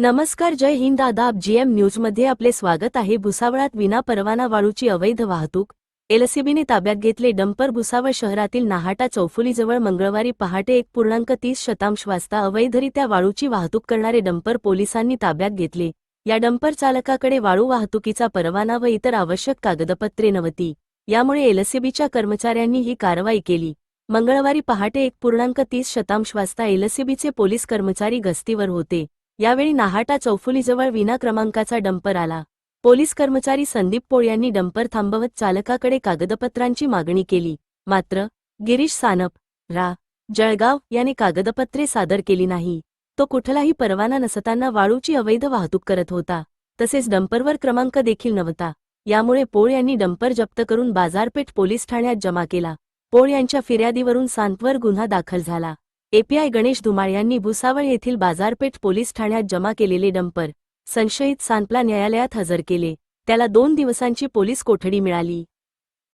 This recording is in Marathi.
नमस्कार जय हिंद. दादा जीएम न्यूजमध्ये आपले स्वागत आहे. भुसावळात विना परवाना वाळूची अवैध वाहतूक. एलसीबीने ताब्यात घेतले डंपर भुसावळ शहरातील नाहाटा चौफुलीजवळ मंगळवारी पहाटे एक पूर्णांक तीस शतांश वाजता अवैधरित्या वाळूची वाहतूक करणारे डंपर पोलिसांनी ताब्यात घेतले. या डंपर चालकाकडे वाळू वाहतुकीचा परवाना व इतर आवश्यक कागदपत्रे नव्हती. यामुळे एलसीबीच्या कर्मचाऱ्यांनी ही कारवाई केली. मंगळवारी पहाटे एक पूर्णांक तीस शतांश वाजता एलसीबीचे पोलीस कर्मचारी गस्तीवर होते. यावेळी नाहाटा चौफुलीजवळ विना क्रमांकाचा डंपर आला. पोलीस कर्मचारी संदीप पोळ यांनी डंपर थांबवत चालकाकडे कागदपत्रांची मागणी केली. मात्र गिरीश सानप रा. जळगाव याने कागदपत्रे सादर केली नाही. तो कुठलाही परवाना नसताना वाळूची अवैध वाहतूक करत होता. तसेच डंपरवर क्रमांक देखील नव्हता. यामुळे पोळ यांनी डंपर जप्त करून बाजारपेठ पोलीस ठाण्यात जमा केला. पोळ यांच्या फिर्यादीवरून सांतवर गुन्हा दाखल झाला. एपीआय गणेश धुमाळ यांनी भुसावळ येथील बाजारपेठ पोलीस ठाण्यात जमा केलेले डंपर संशयित सांपला न्यायालयात हजर केले. त्याला दोन दिवसांची पोलीस कोठडी मिळाली.